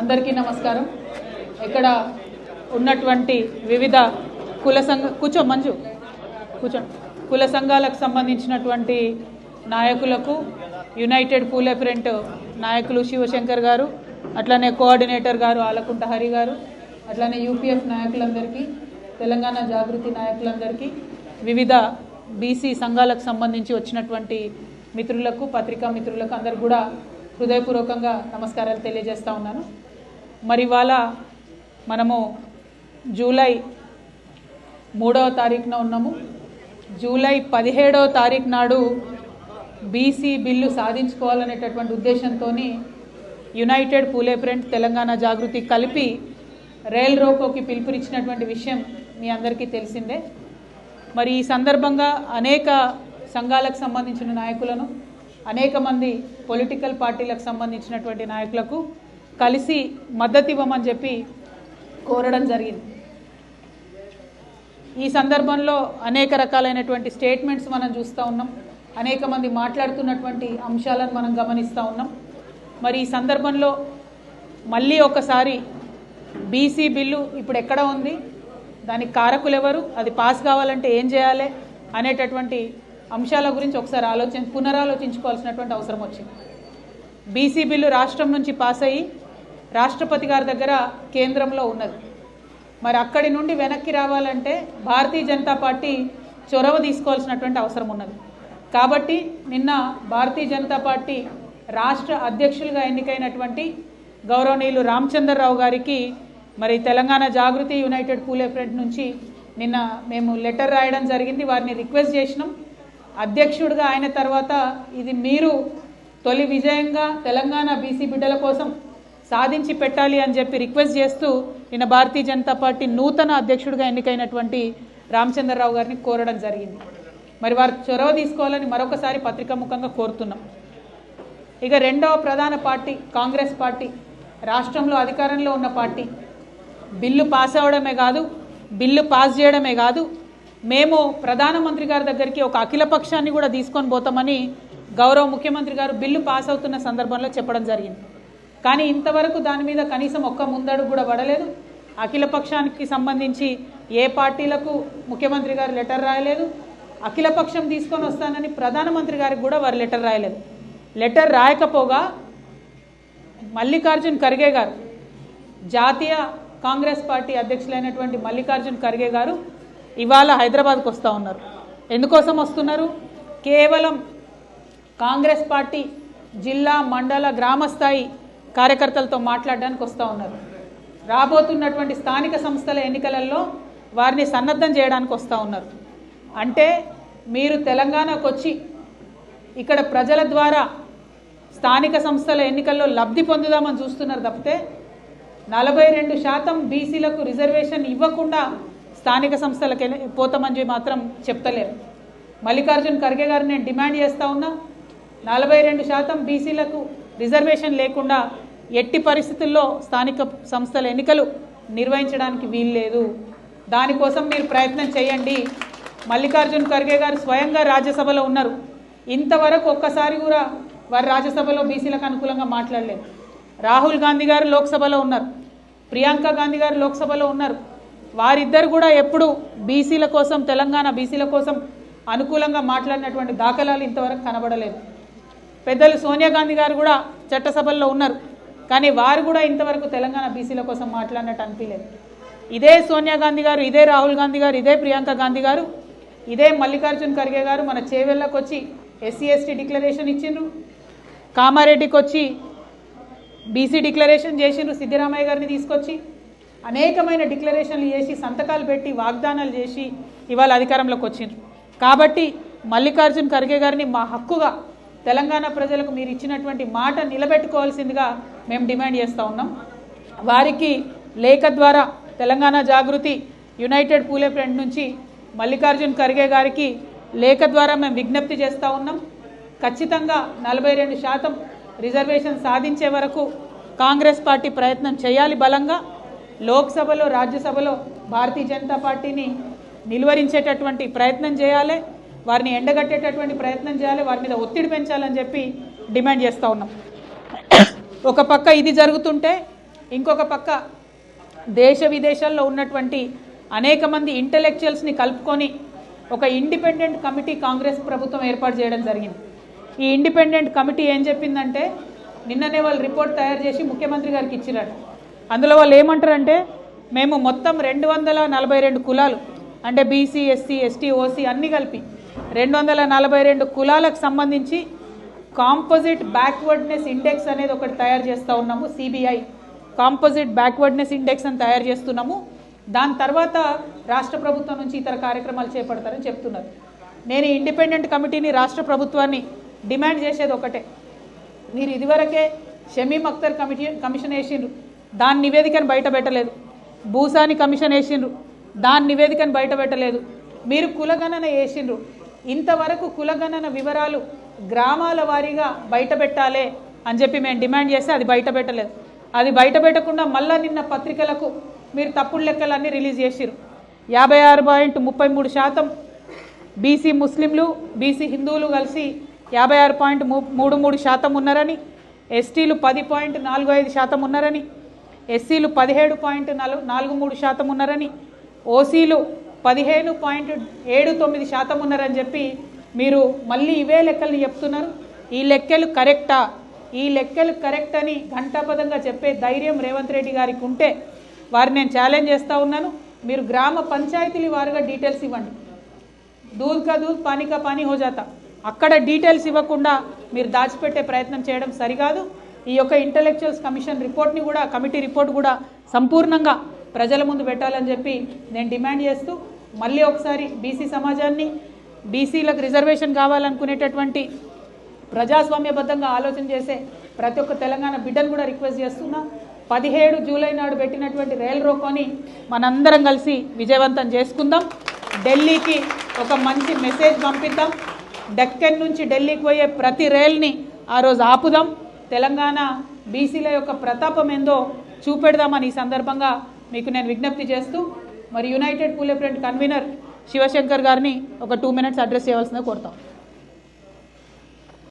అందరికీ నమస్కారం. ఇక్కడ ఉన్నటువంటి వివిధ కుల సంఘ కూర్చో మంజు. కూర్చో. కుల సంఘాలకు సంబంధించినటువంటి నాయకులకు యునైటెడ్ పూలే ప్రింట్ నాయకులు శివశంకర్ గారు అట్లానే కోఆర్డినేటర్ గారు ఆలకుంట హరి గారు అట్లానే యూపీఎఫ్ నాయకులందరికీ తెలంగాణ జాగృతి నాయకులందరికీ వివిధ బీసీ సంఘాలకు సంబంధించి వచ్చినటువంటి మిత్రులకు పత్రికా మిత్రులకు అందరు కూడా హృదయపూర్వకంగా నమస్కారాలు తెలియజేస్తూ ఉన్నాను. మరి ఇవాళ మనము జూలై మూడవ తారీఖున ఉన్నాము. జూలై పదిహేడవ తారీఖు నాడు బీసీ బిల్లు సాధించుకోవాలనేటటువంటి ఉద్దేశంతో యునైటెడ్ పూలే ప్రింట్ తెలంగాణ జాగృతి కలిపి రైల్ రోకోకి పిలుపునిచ్చినటువంటి విషయం మీ అందరికీ తెలిసిందే. మరి ఈ సందర్భంగా అనేక సంఘాలకు సంబంధించిన నాయకులను అనేక మంది పొలిటికల్ పార్టీలకు సంబంధించినటువంటి నాయకులకు కలిసి మద్దతు ఇవ్వమని చెప్పి కోరడం జరిగింది. ఈ సందర్భంలో అనేక రకాలైనటువంటి స్టేట్మెంట్స్ మనం చూస్తూ ఉన్నాం. అనేక మంది మాట్లాడుతున్నటువంటి అంశాలను మనం గమనిస్తూ ఉన్నాం. మరి ఈ సందర్భంలో మళ్ళీ ఒకసారి బీసీ బిల్లు ఇప్పుడు ఎక్కడ ఉంది? దానికి కారకులు ఎవరు? అది పాస్ కావాలంటే ఏం చేయాలి? అనేటటువంటి అంశాల గురించి ఒకసారి ఆలోచన పునరాలోచించుకోవాల్సినటువంటి అవసరం వచ్చింది. బీసీ బిల్లు రాష్ట్రం నుంచి పాస్ అయ్యి రాష్ట్రపతి గారి దగ్గర కేంద్రంలో ఉన్నది. మరి అక్కడి నుండి వెనక్కి రావాలంటే భారతీయ జనతా పార్టీ చొరవ తీసుకోవాల్సినటువంటి అవసరం ఉన్నది. కాబట్టి నిన్న భారతీయ జనతా పార్టీ రాష్ట్ర అధ్యక్షులుగా ఎన్నికైనటువంటి గౌరవనీయులు రామచంద్రరావు గారికి మరి తెలంగాణ జాగృతి యునైటెడ్ పూలే ఫ్రంట్ నుంచి నిన్న మేము లెటర్ రాయడం జరిగింది. వారిని రిక్వెస్ట్ చేసినాం. అధ్యక్షుడిగా ఆయన తర్వాత ఇది మీరు తొలి విజయంగా తెలంగాణ బీసీ బిడ్డల కోసం సాధించి పెట్టాలి అని చెప్పి రిక్వెస్ట్ చేస్తూ నిన్న భారతీయ జనతా పార్టీ నూతన అధ్యక్షుడిగా ఎన్నికైనటువంటి రామచంద్రరావు గారిని కోరడం జరిగింది. మరి వారు చొరవ తీసుకోవాలని మరొకసారి పత్రికాముఖంగా కోరుతున్నాం. ఇక రెండవ ప్రధాన పార్టీ కాంగ్రెస్ పార్టీ రాష్ట్రంలో అధికారంలో ఉన్న పార్టీ. బిల్లు పాస్ అవ్వడమే కాదు బిల్లు పాస్ చేయడమే కాదు మేము ప్రధానమంత్రి గారి దగ్గరికి ఒక అఖిల పక్షాన్ని కూడా తీసుకొని పోతామని గౌరవ ముఖ్యమంత్రి గారు బిల్లు పాస్ అవుతున్న సందర్భంలో చెప్పడం జరిగింది. కానీ ఇంతవరకు దాని మీద కనీసం ఒక్క ముందడుగు కూడా పడలేదు. అఖిల పక్షానికి సంబంధించి ఏ పార్టీలకు ముఖ్యమంత్రి గారు లెటర్ రాయలేదు. అఖిల పక్షం తీసుకొని వస్తానని ప్రధానమంత్రి గారికి కూడా వారు లెటర్ రాయలేదు. లెటర్ రాయకపోగా మల్లికార్జున్ ఖర్గే గారు జాతీయ కాంగ్రెస్ పార్టీ అధ్యక్షులైనటువంటి మల్లికార్జున్ ఖర్గే గారు ఇవాళ హైదరాబాద్కు వస్తూ ఉన్నారు. ఎందుకోసం వస్తున్నారు? కేవలం కాంగ్రెస్ పార్టీ జిల్లా మండల గ్రామ స్థాయి కార్యకర్తలతో మాట్లాడడానికి వస్తూ ఉన్నారు. రాబోతున్నటువంటి స్థానిక సంస్థల ఎన్నికలలో వారిని సన్నద్ధం చేయడానికి వస్తూ ఉన్నారు. అంటే మీరు తెలంగాణకు వచ్చి ఇక్కడ ప్రజల ద్వారా స్థానిక సంస్థల ఎన్నికల్లో లబ్ధి పొందుదామని చూస్తున్నారు తప్పితే నలభై రెండు శాతం బీసీలకు రిజర్వేషన్ ఇవ్వకుండా స్థానిక సంస్థలకు పోతామని మాత్రం చెప్తలేరు. మల్లికార్జున్ ఖర్గే గారు నేను డిమాండ్ చేస్తూ ఉన్నా నలభై రెండు శాతం బీసీలకు రిజర్వేషన్ లేకుండా ఎట్టి పరిస్థితుల్లో స్థానిక సంస్థల ఎన్నికలు నిర్వహించడానికి వీల్లేదు. దానికోసం మీరు ప్రయత్నం చేయండి. మల్లికార్జున్ ఖర్గే గారు స్వయంగా రాజ్యసభలో ఉన్నారు. ఇంతవరకు ఒక్కసారి కూడా వారు రాజ్యసభలో బీసీలకు అనుకూలంగా మాట్లాడలేదు. రాహుల్ గాంధీ గారు లోక్సభలో ఉన్నారు. ప్రియాంక గాంధీ గారు లోక్సభలో ఉన్నారు. వారిద్దరు కూడా ఎప్పుడు బీసీల కోసం తెలంగాణ బీసీల కోసం అనుకూలంగా మాట్లాడినటువంటి దాఖలాలు ఇంతవరకు కనబడలేదు. పెద్దలు సోనియా గాంధీ గారు కూడా చట్టసభల్లో ఉన్నారు. కానీ వారు కూడా ఇంతవరకు తెలంగాణ బీసీల కోసం మాట్లాడినట్టు అనిపించలేదు. ఇదే సోనియా గాంధీ గారు ఇదే రాహుల్ గాంధీ గారు ఇదే ప్రియాంక గాంధీ గారు ఇదే మల్లికార్జున్ ఖర్గే గారు మన చేవెళ్ళకు వచ్చి ఎస్సీ ఎస్టీ డిక్లరేషన్ ఇచ్చిండ్రు. కామారెడ్డికి వచ్చి బీసీ డిక్లరేషన్ చేసిండ్రు సిద్ధిరామయ్య గారిని తీసుకొచ్చి. అనేకమైన డిక్లరేషన్లు చేసి సంతకాలు పెట్టి వాగ్దానాలు చేసి ఇవాళ అధికారంలోకి వచ్చిండ్రు. కాబట్టి మల్లికార్జున్ ఖర్గే గారిని మా హక్కుగా తెలంగాణ ప్రజలకు మీరు ఇచ్చినటువంటి మాట నిలబెట్టుకోవాల్సిందిగా మేము డిమాండ్ చేస్తూ ఉన్నాం. వారికి లేఖ ద్వారా తెలంగాణ జాగృతి యునైటెడ్ పూలే ఫ్రంట్ నుంచి మల్లికార్జున్ ఖర్గే గారికి లేఖ ద్వారా మేము విజ్ఞప్తి చేస్తూ ఉన్నాం. ఖచ్చితంగా నలభై రెండు శాతం రిజర్వేషన్ సాధించే వరకు కాంగ్రెస్ పార్టీ ప్రయత్నం చేయాలి బలంగా. లోక్సభలో రాజ్యసభలో భారతీయ జనతా పార్టీని నిలువరించేటటువంటి ప్రయత్నం చేయాలి. వారిని ఎండగట్టేటటువంటి ప్రయత్నం చేయాలి వారి మీద ఒత్తిడి పెంచాలని చెప్పి డిమాండ్ చేస్తూ ఉన్నాం. ఒక పక్క ఇది జరుగుతుంటే ఇంకొక పక్క దేశ విదేశాల్లో ఉన్నటువంటి అనేక మంది ఇంటలెక్చువల్స్ని కలుపుకొని ఒక ఇండిపెండెంట్ కమిటీ కాంగ్రెస్ ప్రభుత్వం ఏర్పాటు చేయడం జరిగింది. ఈ ఇండిపెండెంట్ కమిటీ ఏం చెప్పిందంటే నిన్ననే వాళ్ళు రిపోర్ట్ తయారు చేసి ముఖ్యమంత్రి గారికి ఇచ్చిరారు అందులో వాళ్ళు ఏమంటారంటే మేము మొత్తం రెండు వందల నలభై రెండు కులాలు అంటే బీసీ ఎస్సీ ఎస్టీ ఓసీ అన్నీ కలిపి రెండు వందల నలభై రెండు కులాలకు సంబంధించి కాంపోజిట్ బ్యాక్వర్డ్నెస్ ఇండెక్స్ అనేది ఒకటి తయారు చేస్తూ ఉన్నాము సిబిఐ కాంపోజిట్ బ్యాక్వర్డ్నెస్ ఇండెక్స్ అని తయారు చేస్తున్నాము. దాని తర్వాత రాష్ట్ర ప్రభుత్వం నుంచి ఇతర కార్యక్రమాలు చేపడతారని చెప్తున్నారు. నేను ఇండిపెండెంట్ కమిటీని రాష్ట్ర ప్రభుత్వాన్ని డిమాండ్ చేసేది ఒకటే. మీరు ఇదివరకే షమీం అఖ్తర్ కమిటీ కమిషన్ వేసిండ్రు. దాని నివేదికను బయట పెట్టలేదు. భూసాని కమిషన్ వేసిండ్రు. దాని నివేదికను బయట పెట్టలేదు. మీరు కులగణన వేసిండ్రు. ఇంతవరకు కులగణన వివరాలు గ్రామాల వారీగా బయటపెట్టాలే అని చెప్పి మేము డిమాండ్ చేస్తే అది బయట పెట్టలేదు అది బయట పెట్టకుండా మళ్ళా నిన్న పత్రికలకు మీరు తప్పుడు లెక్కలన్నీ రిలీజ్ చేసిరు యాభై ఆరు పాయింట్ ముప్పై మూడు శాతం బీసీ ముస్లింలు బీసీ హిందువులు కలిసి యాభై ఆరు పాయింట్ మూడు మూడు శాతం ఉన్నారని ఎస్టీలు పది పాయింట్ నాలుగు ఐదు శాతం ఉన్నారని ఎస్సీలు పదిహేడు పాయింట్ నాలుగు నాలుగు మూడు శాతం ఉన్నారని ఓసీలు పదిహేను పాయింట్ ఏడు తొమ్మిది శాతం ఉన్నారని చెప్పి మీరు మళ్ళీ ఇవే లెక్కల్ని చెప్తున్నారు. ఈ లెక్కలు కరెక్టా? ఈ లెక్కలు కరెక్ట్ అని ఘంటాపదంగా చెప్పే ధైర్యం రేవంత్ రెడ్డి గారికి ఉంటే వారిని నేను ఛాలెంజ్ చేస్తూ ఉన్నాను. మీరు గ్రామ పంచాయతీల వారుగా డీటెయిల్స్ ఇవ్వండి. దూద్ కా దూద్ పానీ కా పానీ అక్కడ డీటెయిల్స్ ఇవ్వకుండా మీరు దాచిపెట్టే ప్రయత్నం చేయడం సరికాదు. ఈ యొక్క ఇంటలెక్చువల్స్ కమిషన్ రిపోర్ట్ని కూడా కమిటీ రిపోర్ట్ కూడా సంపూర్ణంగా ప్రజల ముందు పెట్టాలని చెప్పి నేను డిమాండ్ చేస్తూ మళ్ళీ ఒకసారి బీసీ సమాజాన్ని బీసీలకు రిజర్వేషన్ కావాలనుకునేటటువంటి ప్రజాస్వామ్యబద్ధంగా ఆలోచన చేసే ప్రతి ఒక్క తెలంగాణ బిడ్డను కూడా రిక్వెస్ట్ చేస్తున్నా. పదిహేడు జూలై నాడు పెట్టినటువంటి రైల్ రోకోని మనందరం కలిసి విజయవంతం చేసుకుందాం. ఢిల్లీకి ఒక మంచి మెసేజ్ పంపిద్దాం. డెక్కన్ నుంచి ఢిల్లీకి పోయే ప్రతి రైల్ని ఆ రోజు ఆపుదాం. తెలంగాణ బీసీల యొక్క ప్రతాపం ఏందో చూపెడదామని ఈ సందర్భంగా మీకు నేను విజ్ఞప్తి చేస్తూ మరి united Phule front convener Shivashankar గారిని ఒక టూ మినిట్స్ అడ్రస్ చేయవలసిందిగా కోరుతాం.